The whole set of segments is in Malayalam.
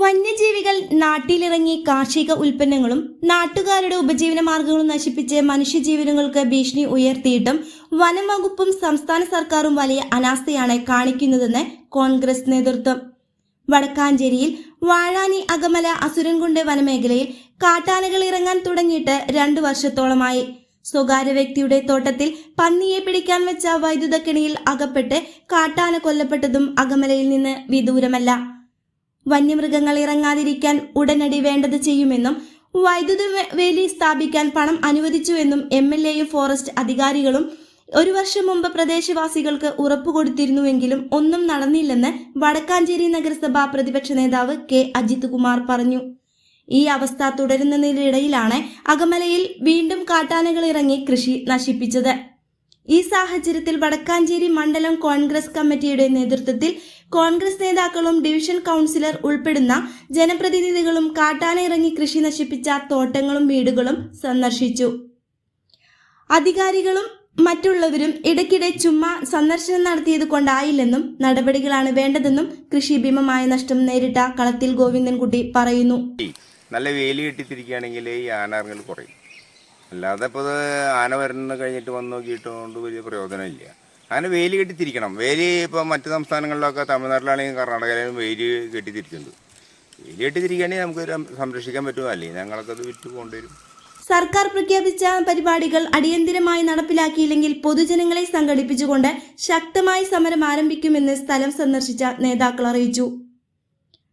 വന്യജീവികൾ നാട്ടിലിറങ്ങി കാർഷിക ഉൽപ്പന്നങ്ങളും നാട്ടുകാരുടെ ഉപജീവന മാർഗങ്ങളും നശിപ്പിച്ച് മനുഷ്യജീവനങ്ങൾക്ക് ഭീഷണി ഉയർത്തിയിട്ടും വനം വകുപ്പും സംസ്ഥാന സർക്കാരും വലിയ അനാസ്ഥയാണ് കാണിക്കുന്നതെന്ന് കോൺഗ്രസ് നേതൃത്വം. വടക്കാഞ്ചേരിയിൽ വാഴാനി അകമല അസുരൻകുണ്ട് വനമേഖലയിൽ കാട്ടാനകൾ ഇറങ്ങാൻ തുടങ്ങിയിട്ട് രണ്ടു വർഷത്തോളമായി. സ്വകാര്യ വ്യക്തിയുടെ തോട്ടത്തിൽ പന്നിയെ പിടിക്കാൻ വെച്ച വൈദ്യുത കെണിയിൽ അകപ്പെട്ട് കാട്ടാന കൊല്ലപ്പെട്ടതും അകമലയിൽ നിന്ന് വിദൂരമല്ല. വന്യമൃഗങ്ങൾ ഇറങ്ങാതിരിക്കാൻ ഉടനടി വേണ്ടത് ചെയ്യുമെന്നും വൈദ്യുത വേലി സ്ഥാപിക്കാൻ പണം അനുവദിച്ചുവെന്നും എം എൽ എയും ഫോറസ്റ്റ് അധികാരികളും ഒരു വർഷം മുമ്പ് പ്രദേശവാസികൾക്ക് ഉറപ്പു കൊടുത്തിരുന്നുവെങ്കിലും ഒന്നും നടന്നില്ലെന്ന് വടക്കാഞ്ചേരി നഗരസഭ പ്രതിപക്ഷ നേതാവ് കെ. അജിത് കുമാർ പറഞ്ഞു. ഈ അവസ്ഥ തുടരുന്നതിനിടയിലാണ് അകമലയിൽ വീണ്ടും കാട്ടാനകൾ ഇറങ്ങി കൃഷി നശിപ്പിച്ചത്. ഈ സാഹചര്യത്തിൽ വടക്കാഞ്ചേരി മണ്ഡലം കോൺഗ്രസ് കമ്മിറ്റിയുടെ നേതൃത്വത്തിൽ കോൺഗ്രസ് നേതാക്കളും ഡിവിഷൻ കൗൺസിലർ ഉൾപ്പെടുന്ന ജനപ്രതിനിധികളും കാട്ടാന ഇറങ്ങി കൃഷി നശിപ്പിച്ച തോട്ടങ്ങളും വീടുകളും സന്ദർശിച്ചു. അധികാരികളും മറ്റുള്ളവരും ഇടയ്ക്കിടെ ചുമ്മാ സന്ദർശനം നടത്തിയത് കൊണ്ടായില്ലെന്നും നടപടികളാണ് വേണ്ടതെന്നും കൃഷി ഭീമമായ നഷ്ടം നേരിട്ട കളത്തിൽ ഗോവിന്ദൻകുട്ടി പറയുന്നു. നല്ല വേലി കെട്ടിത്തിരിക്കുകയാണെങ്കിൽ ഈ ആനാറുകൾ കുറയും. അല്ലാതെ ഇപ്പോൾ ആന വരുന്ന കഴിഞ്ഞിട്ട് വന്ന് നോക്കിയിട്ടുകൊണ്ട് വലിയ പ്രയോജനമില്ല. ആന വേലി കെട്ടിത്തിരിക്കണം. വേലി ഇപ്പോൾ മറ്റ് സംസ്ഥാനങ്ങളിലൊക്കെ തമിഴ്നാട്ടിലാണെങ്കിലും കർണാടകയിലും വേലി കെട്ടിത്തിരിക്കുന്നത്. വേലി കെട്ടിത്തിരിക്കുകയാണെങ്കിൽ നമുക്ക് സംരക്ഷിക്കാൻ പറ്റുമോ അല്ലേ? ഞങ്ങളൊക്കെ അത് വിറ്റ് വരും സർക്കാർ പ്രഖ്യാപിച്ച പരിപാടികൾ അടിയന്തിരമായി നടപ്പിലാക്കിയില്ലെങ്കിൽ പൊതുജനങ്ങളെ സംഘടിപ്പിച്ചുകൊണ്ട് ശക്തമായി സമരം ആരംഭിക്കുമെന്ന് സ്ഥലം സന്ദർശിച്ച നേതാക്കൾ അറിയിച്ചു.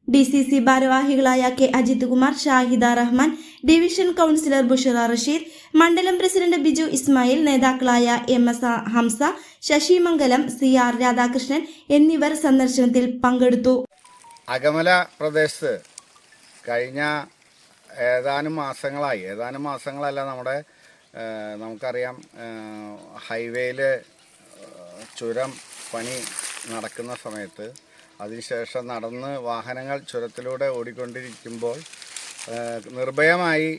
ഡി സി സി ഭാരവാഹികളായ K Ajith Kumar Shahida Rahman division councillor Bushra Rasheed മണ്ഡലം പ്രസിഡന്റ് ബിജു ഇസ്മായിൽ നേതാക്കളായ M S Hamza Sasimangalam C R Radhakrishnan എന്നിവർ സന്ദർശനത്തിൽ പങ്കെടുത്തു. അകമല പ്രദേശത്ത് കഴിഞ്ഞ ഏതാനും മാസങ്ങളായി ഏതാനും മാസങ്ങളല്ല നമ്മുടെ നമുക്കറിയാം ഹൈവേയിൽ ചുരം പണി നടക്കുന്ന സമയത്ത് അതിനുശേഷം നടന്ന് വാഹനങ്ങൾ ചുരത്തിലൂടെ ഓടിക്കൊണ്ടിരിക്കുമ്പോൾ നിർഭയമായി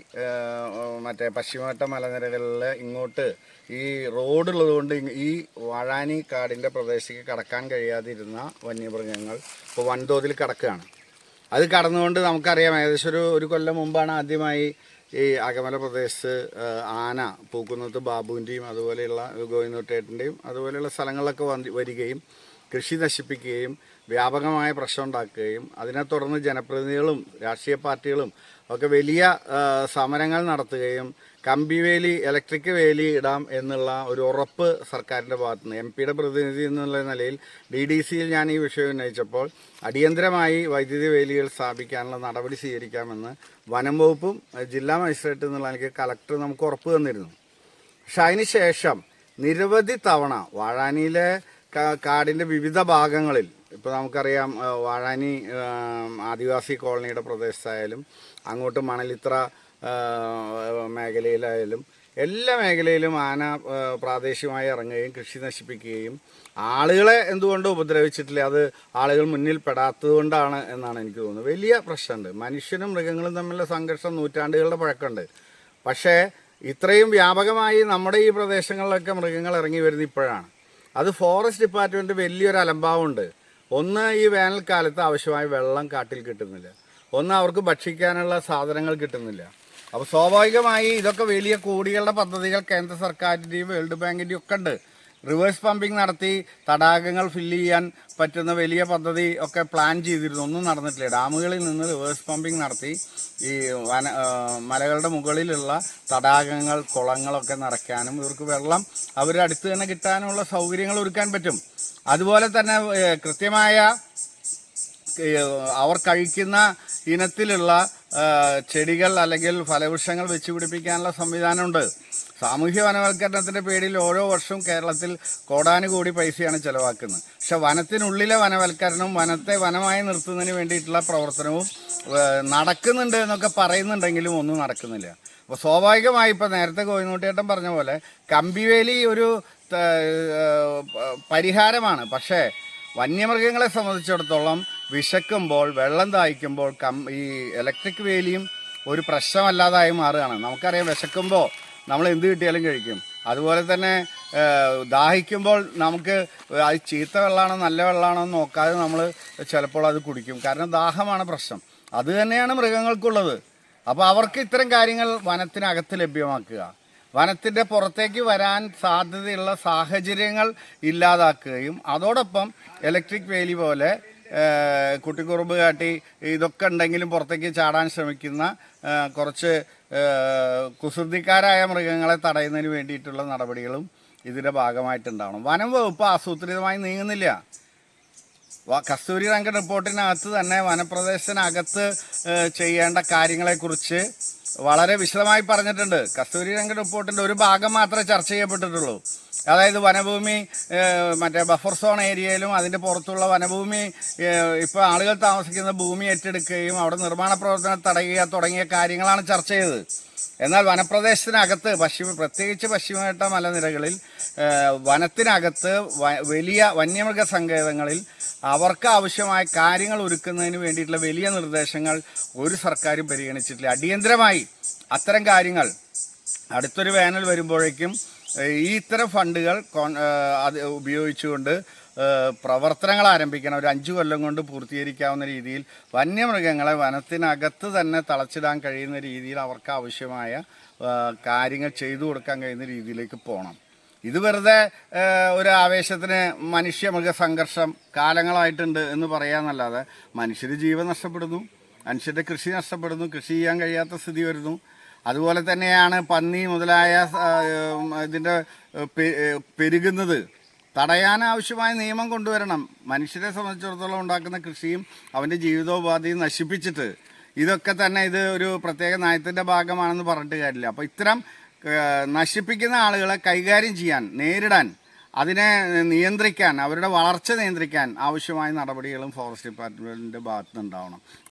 മറ്റേ പശ്ചിമഘട്ട മലനിരകളിൽ ഇങ്ങോട്ട് ഈ റോഡുള്ളതുകൊണ്ട് ഉള്ളതുകൊണ്ട് ഈ വാഴാനി കാടിന്റെ പ്രദേശത്തേക്ക് കടക്കാൻ കഴിയാതിരുന്ന വന്യമൃഗങ്ങൾ ഇപ്പോൾ വൻതോതിൽ കടക്കുകയാണ്. അത് കടന്നുകൊണ്ട് നമുക്കറിയാം ഏകദേശം ഒരു ഒരു കൊല്ലം മുമ്പാണ് ആദ്യമായി ഈ അകമല പ്രദേശത്ത് ആന പൂക്കുന്നത്ത് ബാബുവിന്റെയും അതുപോലെയുള്ള ഗോവിന്ദോട്ടേട്ടന്റെയും അതുപോലെയുള്ള സ്ഥലങ്ങളിലൊക്കെ വരികയും കൃഷി നശിപ്പിക്കുകയും വ്യാപകമായ പ്രശ്നം ഉണ്ടാക്കുകയും അതിനെ തുടർന്ന് ജനപ്രതിനിധികളും രാഷ്ട്രീയ പാർട്ടികളും ഒക്കെ വലിയ സമരങ്ങൾ നടത്തുകയും കമ്പിവേലി ഇലക്ട്രിക് വേലി ഇടാം എന്നുള്ള ഒരു ഉറപ്പ് സർക്കാരിന്റെ ഭാഗത്തു നിന്ന് എം പിയുടെ പ്രതിനിധി എന്നുള്ള നിലയിൽ ഡി ഡി സിയിൽ ഞാൻ ഈ വിഷയം ഉന്നയിച്ചപ്പോൾ അടിയന്തരമായി വൈദ്യുതി വേലികൾ സ്ഥാപിക്കാനുള്ള നടപടി സ്വീകരിക്കാമെന്ന് വനം വകുപ്പും ജില്ലാ മജിസ്ട്രേറ്റ് എന്നുള്ള എനിക്ക് കളക്ടർ നമുക്ക് ഉറപ്പ് തന്നിരുന്നു. പക്ഷെ അതിന് ശേഷം നിരവധി തവണ വാഴാനിയിലെ കാടിന്റെ വിവിധ ഭാഗങ്ങളിൽ ഇപ്പോൾ നമുക്കറിയാം വാഴാനി ആദിവാസി കോളനിയുടെ പ്രദേശത്തായാലും അങ്ങോട്ട് മണലിത്ര മേഖലയിലായാലും എല്ലാ മേഖലയിലും ആന പ്രാദേശികമായി ഇറങ്ങുകയും കൃഷി നശിപ്പിക്കുകയും ആളുകളെ എന്തുകൊണ്ട് ഉപദ്രവിച്ചിട്ടില്ല അത് ആളുകൾ മുന്നിൽ പെടാത്തത് കൊണ്ടാണ് എന്നാണ് എനിക്ക് തോന്നുന്നത്. വലിയ പ്രശ്നമുണ്ട്. മനുഷ്യനും മൃഗങ്ങളും തമ്മിലുള്ള സംഘർഷം നൂറ്റാണ്ടുകളുടെ പഴക്കമുണ്ട്. പക്ഷേ ഇത്രയും വ്യാപകമായി നമ്മുടെ ഈ പ്രദേശങ്ങളിലൊക്കെ മൃഗങ്ങൾ ഇറങ്ങി വരുന്ന ഇപ്പോഴാണ്. അത് ഫോറസ്റ്റ് ഡിപ്പാർട്ട്മെന്റ് വലിയൊരു അലംഭാവമുണ്ട്. ഒന്ന് ഈ വേനൽക്കാലത്ത് ആവശ്യമായ വെള്ളം കാട്ടിൽ കിട്ടുന്നില്ല. ഒന്ന് അവർക്ക് ഭക്ഷിക്കാനുള്ള സാധനങ്ങൾ കിട്ടുന്നില്ല. അപ്പോൾ സ്വാഭാവികമായി ഇതൊക്കെ വലിയ കോടികളുടെ പദ്ധതികൾ കേന്ദ്ര സർക്കാരിന്റെയും വേൾഡ് ബാങ്കിന്റെയും ഒക്കെ ഉണ്ട്. റിവേഴ്സ് പമ്പിംഗ് നടത്തി തടാകങ്ങൾ ഫില്ല് ചെയ്യാൻ പറ്റുന്ന വലിയ പദ്ധതി ഒക്കെ പ്ലാൻ ചെയ്തിരുന്നു. ഒന്നും നടന്നിട്ടില്ല. ഡാമുകളിൽ നിന്ന് റിവേഴ്സ് പമ്പിംഗ് നടത്തി ഈ വന മലകളുടെ മുകളിലുള്ള തടാകങ്ങൾ കുളങ്ങളൊക്കെ നിറയ്ക്കാനും ഇവർക്ക് വെള്ളം അവരുടെ അടുത്ത് തന്നെ കിട്ടാനുള്ള സൗകര്യങ്ങൾ ഒരുക്കാൻ പറ്റും. അതുപോലെ തന്നെ കൃത്യമായ അവർ കഴിക്കുന്ന ഇനത്തിലുള്ള ചെടികൾ അല്ലെങ്കിൽ ഫലവൃക്ഷങ്ങൾ വെച്ച് പിടിപ്പിക്കാനുള്ള സംവിധാനമുണ്ട്. സാമൂഹ്യ വനവൽക്കരണത്തിന്റെ പേരിൽ ഓരോ വർഷവും കേരളത്തിൽ കോടാനുകോടി പൈസയാണ് ചെലവാക്കുന്നത്. പക്ഷെ വനത്തിനുള്ളിലെ വനവൽക്കരണവും വനത്തെ വനമായി നിർത്തുന്നതിന് വേണ്ടിയിട്ടുള്ള പ്രവർത്തനവും നടക്കുന്നുണ്ട് എന്നൊക്കെ പറയുന്നുണ്ടെങ്കിലും ഒന്നും നടക്കുന്നില്ല. അപ്പോൾ സ്വാഭാവികമായി ഇപ്പോൾ നേരത്തെ കോയിനൂട്ടിയേട്ടൻ പറഞ്ഞ പോലെ കമ്പിവേലി ഒരു പരിഹാരമാണ്. പക്ഷേ വന്യമൃഗങ്ങളെ സംബന്ധിച്ചിടത്തോളം വിശക്കുമ്പോൾ വെള്ളം ദാഹിക്കുമ്പോൾ കം ഈ ഇലക്ട്രിക് വേലിയും ഒരു പ്രശ്നമല്ലാതായി മാറുകയാണ്. നമുക്കറിയാം വിശക്കുമ്പോൾ നമ്മൾ എന്ത് കിട്ടിയാലും കഴിക്കും. അതുപോലെ തന്നെ ദാഹിക്കുമ്പോൾ നമുക്ക് അത് ചീത്ത വെള്ളമാണോ നല്ല വെള്ളമാണോ എന്ന് നോക്കാതെ നമ്മൾ ചിലപ്പോൾ അത് കുടിക്കും. കാരണം ദാഹമാണ് പ്രശ്നം. അത് തന്നെയാണ് മൃഗങ്ങൾക്കുള്ളത്. അപ്പോൾ അവർക്ക് ഇത്തരം കാര്യങ്ങൾ വനത്തിനകത്ത് ലഭ്യമാക്കുക. വനത്തിന്റെ പുറത്തേക്ക് വരാൻ സാധ്യതയുള്ള സാഹചര്യങ്ങൾ ഇല്ലാതാക്കുകയും അതോടൊപ്പം ഇലക്ട്രിക് വേലി പോലെ കുട്ടിക്കുറുമ്പ് കാട്ടി ഇതൊക്കെ ഉണ്ടെങ്കിലും പുറത്തേക്ക് ചാടാൻ ശ്രമിക്കുന്ന കുറച്ച് കുസൃതിക്കാരായ മൃഗങ്ങളെ തടയുന്നതിന് വേണ്ടിയിട്ടുള്ള നടപടികളും ഇതിന്റെ ഭാഗമായിട്ടുണ്ടാവണം. വനം വകുപ്പ് ആസൂത്രിതമായി നീങ്ങുന്നില്ല. കസ്തൂരി രംഗ റിപ്പോർട്ടിനകത്ത് തന്നെ വനപ്രദേശത്തിനകത്ത് ചെയ്യേണ്ട കാര്യങ്ങളെക്കുറിച്ച് വളരെ വിശദമായി പറഞ്ഞിട്ടുണ്ട്. കസ്തൂരി രംഗ റിപ്പോർട്ടിന്റെ ഒരു ഭാഗം മാത്രമേ ചർച്ച ചെയ്യപ്പെട്ടിട്ടുള്ളൂ. അതായത് വനഭൂമി മറ്റേ ബഫർ സോൺ ഏരിയയിലും അതിന്റെ പുറത്തുള്ള വനഭൂമി ഇപ്പോൾ ആളുകൾ താമസിക്കുന്ന ഭൂമി ഏറ്റെടുക്കുകയും അവിടെ നിർമ്മാണ പ്രവർത്തനം തടയുക തുടങ്ങിയ കാര്യങ്ങളാണ് ചർച്ച ചെയ്തത്. എന്നാൽ വനപ്രദേശത്തിനകത്ത് പശ്ചിമ പ്രത്യേകിച്ച് പശ്ചിമഘട്ട മലനിരകളിൽ വനത്തിനകത്ത് വലിയ വന്യമൃഗ സങ്കേതങ്ങളിൽ അവർക്ക് ആവശ്യമായ കാര്യങ്ങൾ ഒരുക്കുന്നതിന് വേണ്ടിയിട്ടുള്ള വലിയ നിർദ്ദേശങ്ങൾ ഒരു സർക്കാരും പരിഗണിച്ചിട്ടില്ല. അടിയന്തരമായി അത്തരം കാര്യങ്ങൾ അടുത്തൊരു വേനൽ വരുമ്പോഴേക്കും ഈ ഇത്തരം ഫണ്ടുകൾ അത് ഉപയോഗിച്ചുകൊണ്ട് പ്രവർത്തനങ്ങൾ ആരംഭിക്കണം. ഒരു അഞ്ച് കൊല്ലം കൊണ്ട് പൂർത്തീകരിക്കാവുന്ന രീതിയിൽ വന്യമൃഗങ്ങളെ വനത്തിനകത്ത് തന്നെ തളച്ചിടാൻ കഴിയുന്ന രീതിയിൽ അവർക്ക് ആവശ്യമായ കാര്യങ്ങൾ ചെയ്തു കൊടുക്കാൻ കഴിയുന്ന രീതിയിലേക്ക് പോകണം ഇത് വെറുതെ ഒരു ആവേശത്തിന് മനുഷ്യ മൃഗസംഘർഷം കാലങ്ങളായിട്ടുണ്ട് എന്ന് പറയാന്നല്ലാതെ മനുഷ്യർ ജീവൻ നഷ്ടപ്പെടുന്നു മനുഷ്യരുടെ കൃഷി നഷ്ടപ്പെടുന്നു കൃഷി ചെയ്യാൻ കഴിയാത്ത സ്ഥിതി വരുന്നു. അതുപോലെ തന്നെയാണ് പന്നി മുതലായ ഇതിന്റെ പെരുകുന്നത്. തടയാൻ ആവശ്യമായ നിയമം കൊണ്ടുവരണം. മനുഷ്യരെ സംബന്ധിച്ചിടത്തോളം ഉണ്ടാക്കുന്ന കൃഷിയും അവന്റെ ജീവിതോപാധിയും നശിപ്പിച്ചിട്ട്. ഇതൊക്കെ തന്നെ ഇത് ഒരു പ്രത്യേക നയത്തിന്റെ ഭാഗമാണെന്ന് പറഞ്ഞിട്ട് കാര്യമില്ല. അപ്പോൾ ഇത്തരം നശിപ്പിക്കുന്ന ആളുകളെ കൈകാര്യം ചെയ്യാൻ നേരിടാൻ അതിനെ നിയന്ത്രിക്കാൻ അവരുടെ വളർച്ച നിയന്ത്രിക്കാൻ ആവശ്യമായ നടപടികളും ഫോറസ്റ്റ് ഡിപ്പാർട്ട്മെന്റിന്റെ ഉണ്ടാവണം